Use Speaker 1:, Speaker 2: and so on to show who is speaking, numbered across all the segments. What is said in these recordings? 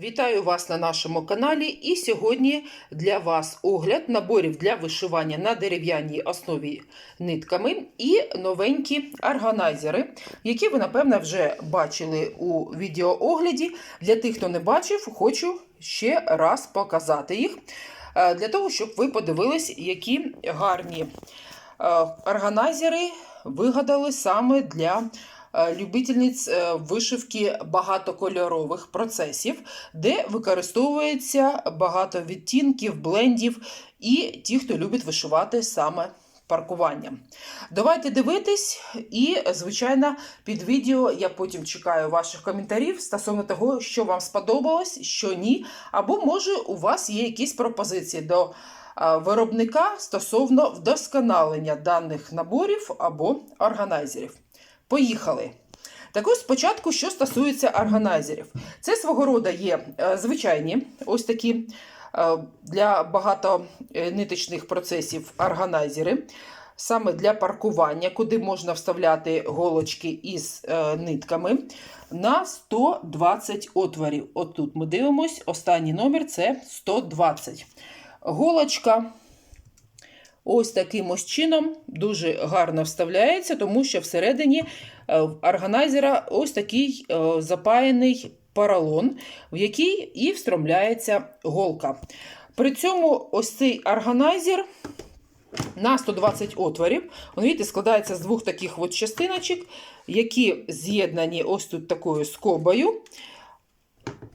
Speaker 1: Вітаю вас на нашому каналі. І сьогодні для вас огляд наборів для вишивання на дерев'яній основі нитками і новенькі органайзери, які ви, напевно, вже бачили у відеоогляді. Для тих, хто не бачив, хочу ще раз показати їх, е, для того, щоб ви подивились, які гарні е, органайзери вигадали саме для любительниць е, вишивки багатокольорових процесів, де використовується багато відтінків, блендів і ті, хто любить вишивати саме паркуванням. Давайте дивитись, і, звичайно, під відео я потім чекаю ваших коментарів стосовно того, що вам сподобалось, що ні, або може у вас є якісь пропозиції до виробника стосовно вдосконалення даних наборів або органайзерів. Поїхали! Так ось спочатку, що стосується органайзерів. Це свого роду є е, звичайні ось такі е, для багатониточних процесів органайзери, саме для паркування, куди можна вставляти голочки із е, нитками на 120 отворів. От тут ми дивимось, останній номер це 120. Голочка ось таким ось чином дуже гарно вставляється, тому що всередині е, в органайзера ось такий е, запаяний поролон, в який і встромляється голка. При цьому ось цей органайзер на 120 отворів, він видите, складається з двох таких от частиночок, які з'єднані ось тут такою скобою.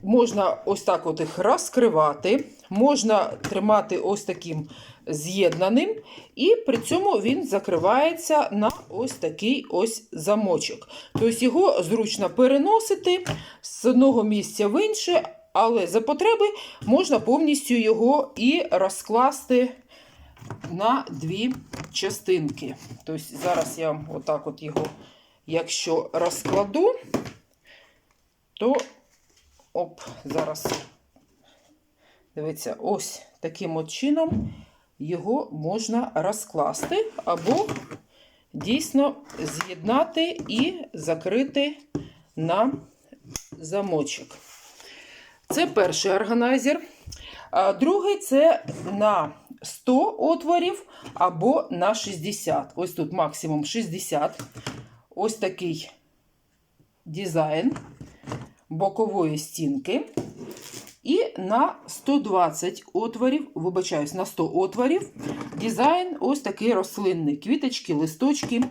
Speaker 1: Можна ось так от їх розкривати, можна тримати ось таким з'єднаним, і при цьому він закривається на ось такий ось замочок. Тобто його зручно переносити з одного місця в інше, але за потреби можна повністю його і розкласти на дві частинки. Тобто зараз я вам отак от його, якщо розкладу, то Оп, зараз. Дивіться, ось таким от чином його можна розкласти або дійсно з'єднати і закрити на замочок. Це перший органайзер. Другий це на 100 отворів або на 60. Ось тут максимум 60. Ось такий дизайн бокової стінки. І на 120 отворів, вибачаюсь, на 100 отворів, дизайн ось такий рослинний. Квіточки, листочки.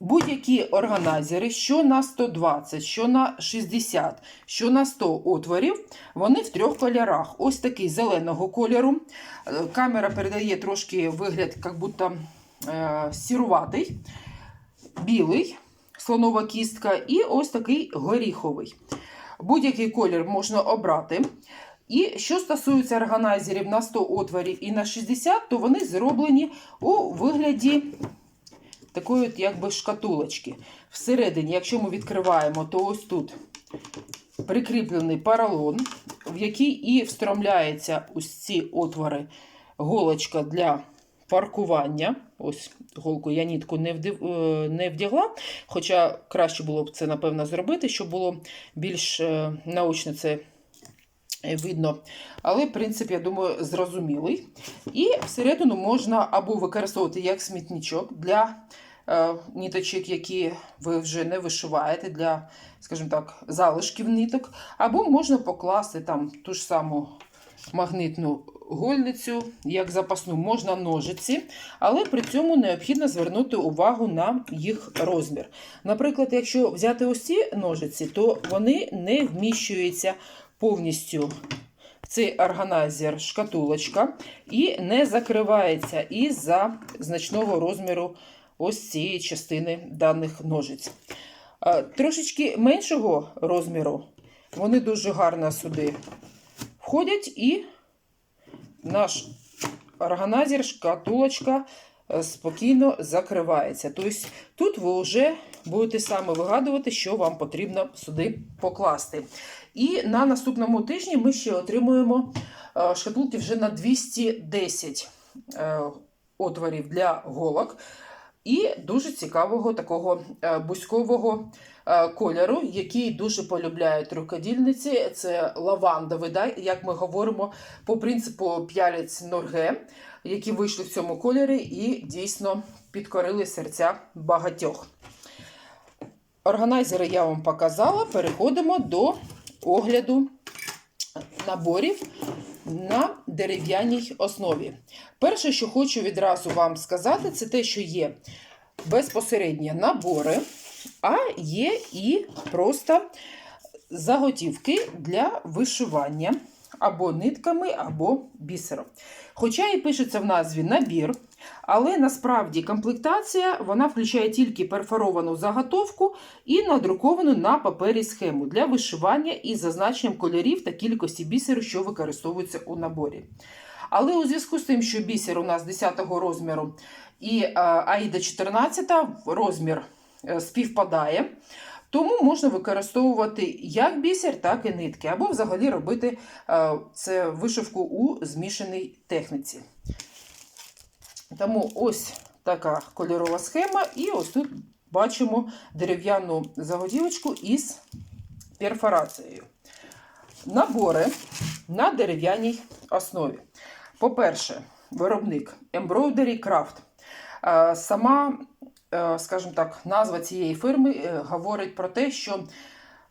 Speaker 1: Будь-які органайзери, що на 120, що на 60, що на 100 отворів, вони в трьох кольорах. Ось такий зеленого кольору. Е, Камера передає трошки вигляд, як будто е, сіруватий, білий, слонова кістка, і ось такий горіховий. Будь-який колір можна обрати. І що стосується органайзерів на 100 отворів і на 60, то вони зроблені у вигляді такої якби шкатулочки. Всередині, якщо ми відкриваємо, то ось тут прикріплений поролон, в який і встромляється ось ці отвори голочка для паркування. Ось голку я нітку не вдив, е, не вдягла, хоча краще було б це, напевно, зробити, щоб було більш е, наочно це видно. Але, в принципі, я думаю, зрозумілий. І всередину можна або використовувати як смітничок для е, ніточок, які ви вже не вишиваєте, для, скажімо так, залишків ниток, або можна покласти там ту ж саму магнитну гольницю, як запасну, можна ножиці, але при цьому необхідно звернути увагу на їх розмір. Наприклад, якщо взяти ось ці ножиці, то вони не вміщуються повністю цей органайзер шкатулочка і не закривається із-за значного розміру ось цієї частини даних ножиць. Трошечки меншого розміру, вони дуже гарно сюди входять і наш органайзер, шкатулочка е, спокійно закривається. Тобто тут ви вже будете саме вигадувати, що вам потрібно сюди покласти. І на наступному тижні ми ще отримуємо е, шкатулки вже на 210 е, отворів для голок. І дуже цікавого такого бузькового кольору, який дуже полюбляють рукодільниці. Це лавандовий, да, як ми говоримо, по принципу п'ялець Норге, які вийшли в цьому кольорі і дійсно підкорили серця багатьох. Органайзери я вам показала. Переходимо до огляду наборів на дерев'яній основі. Перше, що хочу відразу вам сказати, це те, що є безпосередньо набори, а є і просто заготівки для вишивання або нитками, або бісером. Хоча і пишеться в назві набір, але насправді комплектація вона включає тільки перфоровану заготовку і надруковану на папері схему для вишивання із зазначенням кольорів та кількості бісеру, що використовуються у наборі. Але у зв'язку з тим, що бісер у нас 10 розміру і Аїда 14 розмір співпадає, тому можна використовувати як бісер, так і нитки, або взагалі робити е, це вишивку у змішаній техніці. Тому ось така кольорова схема, і ось тут бачимо дерев'яну заготівочку із перфорацією. Набори на дерев'яній основі. По-перше, виробник Embroidery Craft. Е, Сама, е, скажімо так, назва цієї фірми е, говорить про те, що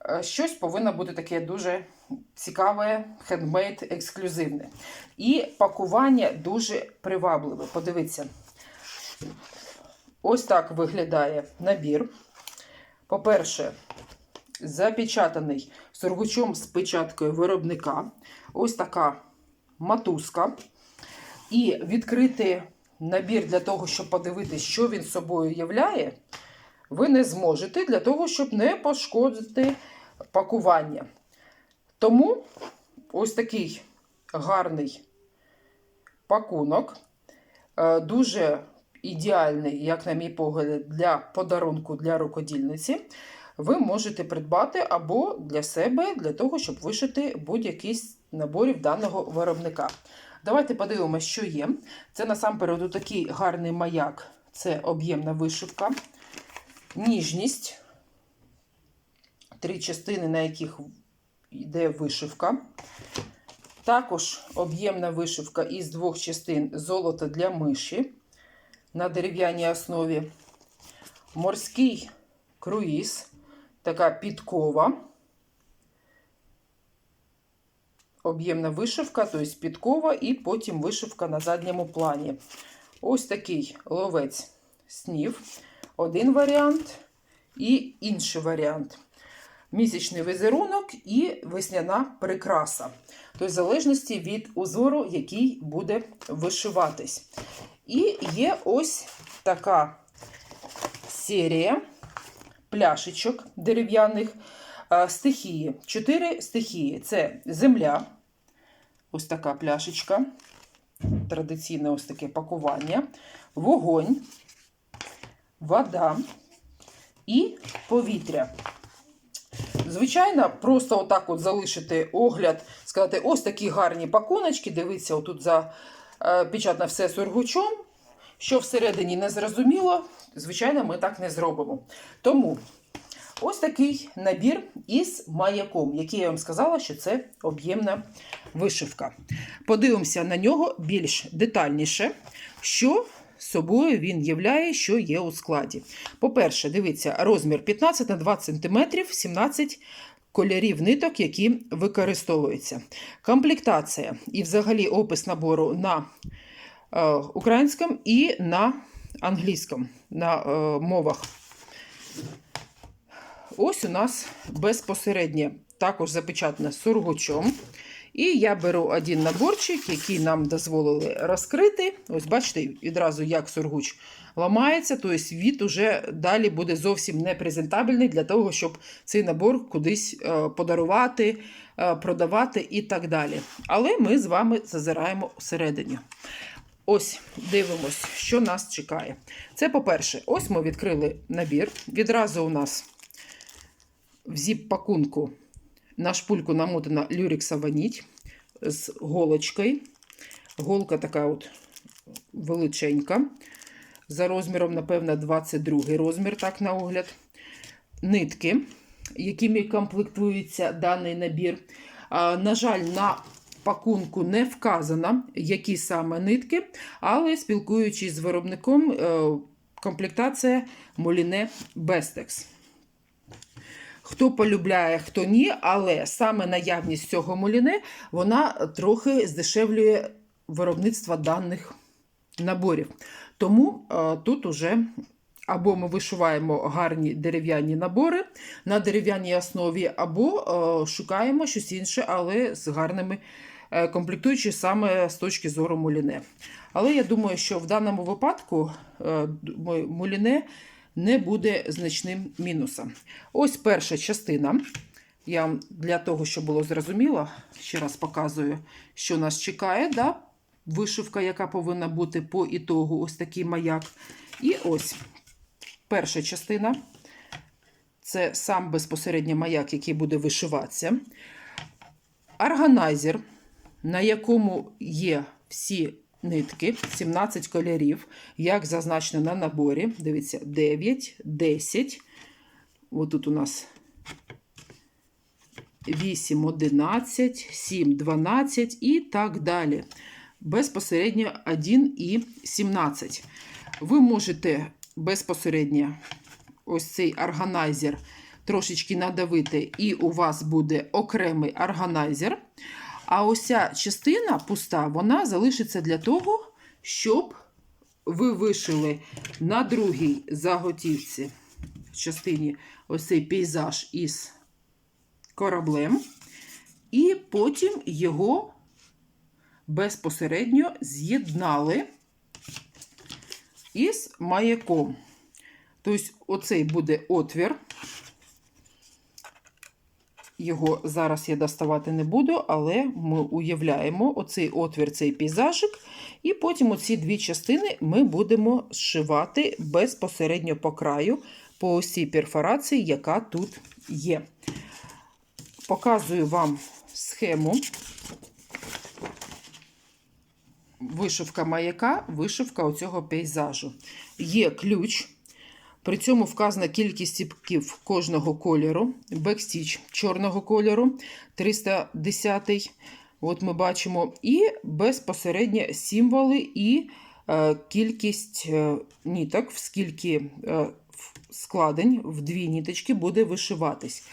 Speaker 1: е, щось повинно бути таке дуже цікаве, хендмейд, ексклюзивне. І пакування дуже привабливе. Подивіться, ось так виглядає набір. По-перше, запечатаний сургучом з печаткою виробника. Ось така матузка. І відкрити набір для того, щоб подивитися, що він собою являє, ви не зможете для того, щоб не пошкодити пакування. Тому ось такий гарний пакунок, е, дуже ідеальний, як на мій погляд, для подарунку для рукодільниці. Ви можете придбати або для себе, для того, щоб вишити будь-який з наборів даного виробника. Давайте подивимося, що є. Це насамперед такий гарний маяк, це об'ємна вишивка, ніжність, три частини, на яких йде вишивка. Також об'ємна вишивка із двох частин золото для миші на дерев'яній основі. Морський круїз, така підкова. Об'ємна вишивка, тобто підкова, і потім вишивка на задньому плані. Ось такий ловець снів. Один варіант і інший варіант. Місячний візерунок і весняна прикраса. Тобто, в залежності від узору, який буде вишиватись. І є ось така серія пляшечок дерев'яних е, стихії. Чотири стихії: це земля, ось така пляшечка, традиційне ось таке пакування, вогонь, вода і повітря. Звичайно, просто отак от залишити огляд, сказати, ось такі гарні пакуночки. Дивіться, отут запечатано все сургучом. Що всередині не зрозуміло, звичайно, ми так не зробимо. Тому ось такий набір із маяком, який я вам сказала, що це об'ємна вишивка. Подивимося на нього більш детальніше, що собою він являє, що є у складі. По-перше, дивіться, розмір 15 на 20 см, 17 кольорів ниток, які використовуються. Комплектація і взагалі опис набору на е, українському і на англійському на е, мовах. Ось у нас безпосередньо також запечатане сургучом. І я беру один наборчик, який нам дозволили розкрити. Ось, бачите, відразу як сургуч ламається, тобто від уже далі буде зовсім непрезентабельний для того, щоб цей набор кудись е, подарувати, е, продавати і так далі. Але ми з вами зазираємо всередині. Ось, дивимось, що нас чекає. Це, по-перше, ось ми відкрили набір. Відразу у нас в зіп-пакунку на шпульку намотана люрексова нить з голочкою. Голка така от величенька. за розміром, напевно, 22 розмір, так на огляд. Нитки, якими комплектується даний набір. На жаль, на пакунку не вказано, які саме нитки, але спілкуючись з виробником, е, комплектація Moline Bestex. Хто полюбляє, хто ні, але саме наявність цього муліне вона трохи здешевлює виробництво даних наборів. Тому е, тут уже або ми вишиваємо гарні дерев'яні набори на дерев'яній основі, або е, шукаємо щось інше, але з гарними е, комплектуючи саме з точки зору муліне. Але я думаю, що в даному випадку муліне не буде значним мінусом. Ось перша частина. Я вам для того, щоб було зрозуміло, ще раз показую, що нас чекає. Да? Вишивка, яка повинна бути по ітогу, ось такий маяк. І ось перша частина. Це сам безпосередньо маяк, який буде вишиватися. Органайзер, на якому є всі нитки, 17 кольорів, як зазначено на наборі. Дивіться, 9, 10. Ось тут у нас 8, 11, 7, 12 і так далі. Безпосередньо 1 і 17. Ви можете безпосередньо ось цей органайзер трошечки надавити, і у вас буде окремий органайзер. А ось ця частина пуста, вона залишиться для того, щоб ви вишили на другій заготівці частині ось цей пейзаж із кораблем, і потім його безпосередньо з'єднали із маяком. Тобто, оцей буде отвір. Його зараз я доставати не буду, але ми уявляємо оцей отвір, цей пейзажик, і потім оці дві частини ми будемо зшивати безпосередньо по краю, по ось цій перфорації, яка тут є. Показую вам схему. Вишивка маяка, вишивка оцього пейзажу. Є ключ. При цьому вказана кількість ціпків кожного кольору. Бекстіч чорного кольору 310. От ми бачимо. І безпосередньо символи і е, кількість е, ніток, скільки е, складень в дві ніточки буде вишиватись.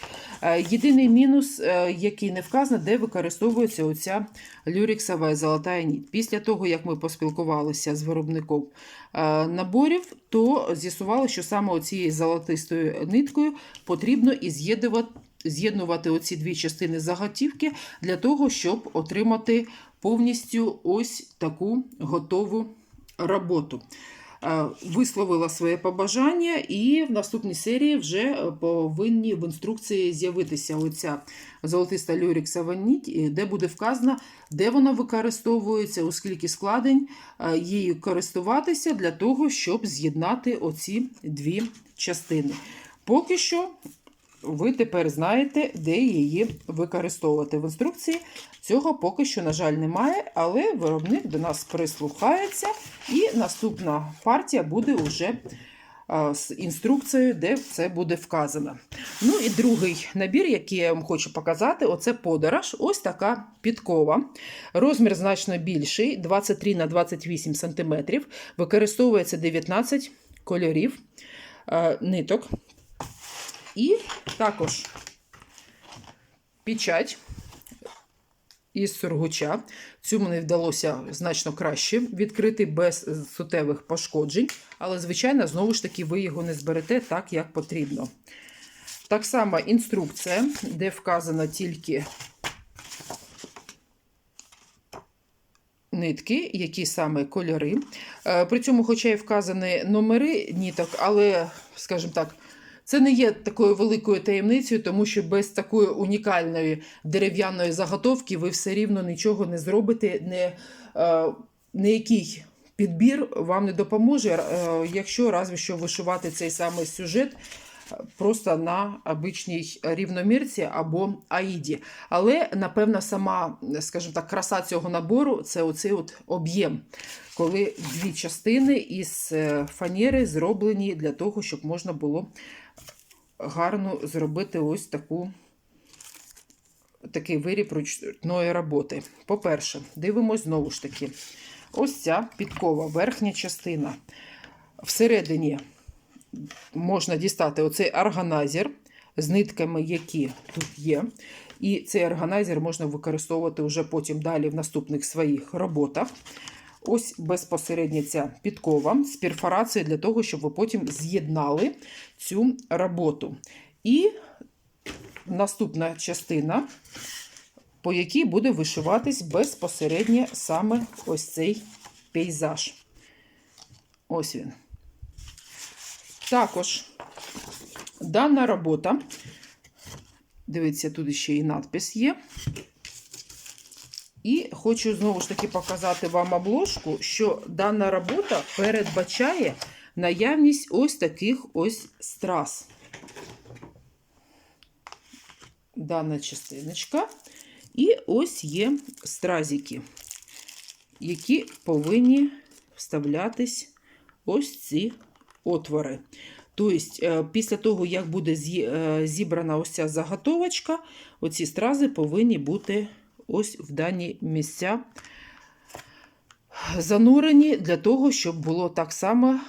Speaker 1: Е, єдиний мінус, е, який не вказано, де використовується оця люріксова золота ніт. Після того, як ми поспілкувалися з виробником е, наборів, то з'ясували, що саме оцією золотистою ниткою потрібно і з'єднувати. З'єднувати оці дві частини заготівки для того, щоб отримати повністю ось таку готову роботу. Висловила своє побажання, і в наступній серії вже е, повинні в інструкції з'явитися оця золотиста люріксова нить, е, де буде вказано, де вона використовується, у скільки складень е, її користуватися для того, щоб з'єднати оці дві частини. Поки що ви тепер знаєте, де її використовувати. В інструкції цього поки що, на жаль, немає, але виробник до нас прислухається, і наступна партія буде вже з інструкцією, де це буде вказано. Ну і другий набір, який я вам хочу показати, оце подорож. Ось така підкова. Розмір значно більший, 23 на 28 см. Використовується 19 кольорів ниток. І також печать із сургуча. Цю мені вдалося значно краще відкрити без суттєвих пошкоджень, але, звичайно, знову ж таки, ви його не зберете так, як потрібно. Так само інструкція, де вказано тільки нитки, які саме кольори. Е, При цьому, хоча й вказані номери ніток, але, скажімо так, це не є такою великою таємницею, тому що без такої унікальної дерев'яної заготовки ви все рівно нічого не зробите, не, е, ніякий підбір вам не допоможе, е, якщо разве що вишивати цей самий сюжет просто на обичній рівномірці або аїді. Але, напевно, сама, скажімо так, краса цього набору це оцей от об'єм, коли дві частини із е, фанери зроблені для того, щоб можна було гарно зробити ось таку. Такий виріб ручної роботи. По-перше, дивимось знову ж таки. Ось ця підкова, верхня частина. Всередині можна дістати оцей органайзер з нитками, які тут є. І цей органайзер можна використовувати вже потім далі в наступних своїх роботах. Ось безпосередньо ця підкова з перфорацією для того, щоб ви потім з'єднали цю роботу. І наступна частина, по якій буде вишиватись безпосередньо саме ось цей пейзаж. Ось він. Також дана робота, дивіться, тут ще і надпис є. І хочу знову ж таки показати вам обложку, що дана робота передбачає наявність ось таких ось страз. Дана частиночка. І ось є стразики, які повинні вставлятись ось ці отвори. Тобто, після того, як буде зібрана ось ця заготовочка, оці стрази повинні бути ось в дані місця занурені для того, щоб було так само,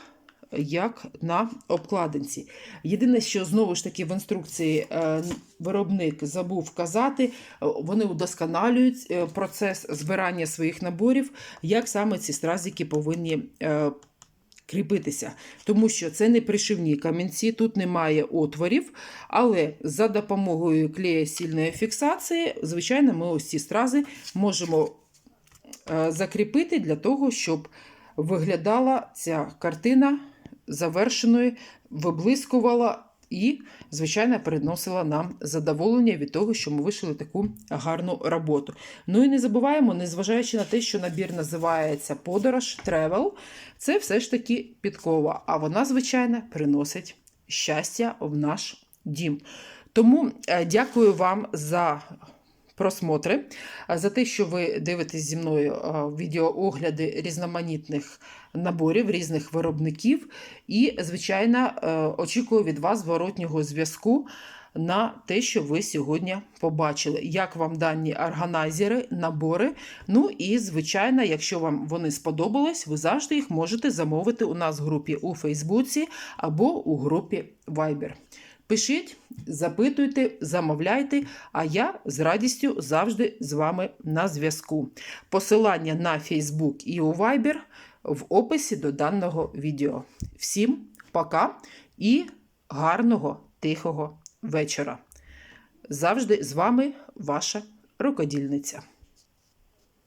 Speaker 1: як на обкладинці. Єдине, що знову ж таки в інструкції е, виробник забув вказати, вони удосконалюють е, процес збирання своїх наборів, як саме ці стразики повинні е, кріпитися. Тому що це не пришивні камінці, тут немає отворів, але за допомогою клея сильної фіксації, звичайно, ми ось ці стрази можемо закріпити для того, щоб виглядала ця картина завершеною, виблискувала і, звичайно, приносила нам задоволення від того, що ми вишили таку гарну роботу. Ну і не забуваємо, незважаючи на те, що набір називається подорож, тревел, це все ж таки підкова. А вона, звичайно, приносить щастя в наш дім. Тому е, дякую вам за просмотри, за те, що ви дивитесь зі мною відеоогляди різноманітних наборів різних виробників. І, звичайно, е, очікую від вас зворотнього зв'язку на те, що ви сьогодні побачили. Як вам дані органайзери, набори. Ну і, звичайно, якщо вам вони сподобались, ви завжди їх можете замовити у нас в групі у Фейсбуці або у групі Viber. Пишіть, запитуйте, замовляйте, а я з радістю завжди з вами на зв'язку. Посилання на Facebook і у Viber в описі до даного відео. Всім пока і гарного тихого вечора. Завжди з вами ваша рукодільниця.